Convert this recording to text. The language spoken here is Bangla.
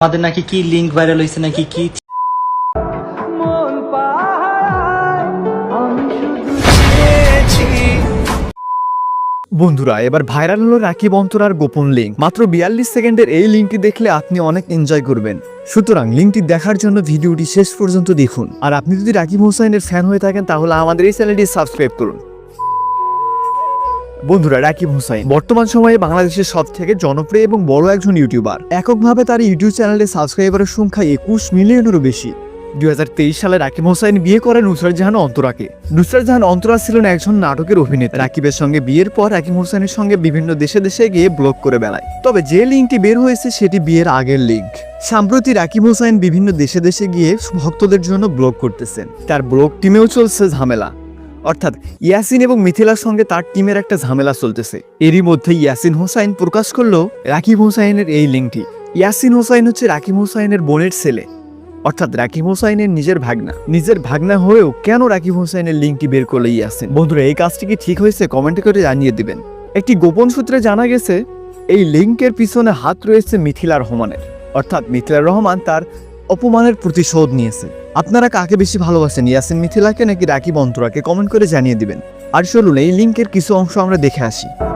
আমাদের নাকি কি লিঙ্ক ভাইরাল হয়েছে নাকি কি বন্ধুরা এবার ভাইরাল হলো রাকিব অন্তরার গোপন লিঙ্ক মাত্র বিয়াল্লিশ সেকেন্ডের এই লিঙ্কটি দেখলে আপনি অনেক এনজয় করবেন। সুতরাং লিঙ্কটি দেখার জন্য ভিডিওটি শেষ পর্যন্ত দেখুন। আর আপনি যদি রাকিব হোসাইনের ফ্যান হয়ে থাকেন তাহলে আমাদের এই চ্যানেলটি সাবস্ক্রাইব করুন। বন্ধুরা, রাকিব হোসাইন। বর্তমান সময়ে বাংলাদেশের সব থেকে জনপ্রিয় এবং বড় একজন ইউটিউবার। এককভাবে তার ইউটিউব চ্যানেলে সাবস্ক্রাইবারের সংখ্যা একুশ মিলিয়নেরও বেশি। দুই হাজার তেইশ সালে রাকিব হোসাইন বিয়ে করেন নুসরাত জাহান অন্তরাকে। নুসরাত জাহান অন্তরা ছিলেন একজন নাটকের অভিনেতা। রাকিবের সঙ্গে বিয়ের পর রাকিব হোসেনের সঙ্গে বিভিন্ন দেশে দেশে গিয়ে ব্লগ করে বেড়ায়। তবে যে লিঙ্কটি বের হয়েছে, সেটি বিয়ের আগের লিঙ্ক। সাম্প্রতি রাকিব হোসাইন বিভিন্ন দেশে দেশে গিয়ে ভক্তদের জন্য ব্লগ করতেছেন। তার ব্লগ টিমেও চলছে ঝামেলা। অর্থাৎ ইয়াসিন এবং মিথিলার সঙ্গে তার টিমের একটা ঝামেলা চলতেছে। এরই মধ্যে ইয়াসিন হোসাইন প্রকাশ করল রাকিব হোসাইনের এই লিঙ্কটি। ইয়াসিন হোসাইন হচ্ছে রাকিব হোসাইনের বোনের ছেলে। অর্থাৎ রাকিব হোসাইনের নিজের ভাগনা। নিজের ভাগনা হয়েও কেন রাকিব হোসাইনের লিঙ্কটি বের করল ইয়াসিন? বন্ধুরা, এই কাজটি কি ঠিক হয়েছে? কমেন্ট করে জানিয়ে দিবেন। একটি গোপন সূত্রে জানা গেছে, এই লিঙ্কের পিছনে হাত রয়েছে মিথিলা রহমানের। অর্থাৎ মিথিলা রহমান তার অপমানের প্রতিশোধ নিয়েছে। আপনারা কাকে বেশি ভালোবাসেন, ইয়াসিন মিথিলাকে নাকি রাকিব অন্তরাকে? কমেন্ট করে জানিয়ে দিবেন। আর চলুন, এই লিঙ্কের কিছু অংশ আমরা দেখে আসি।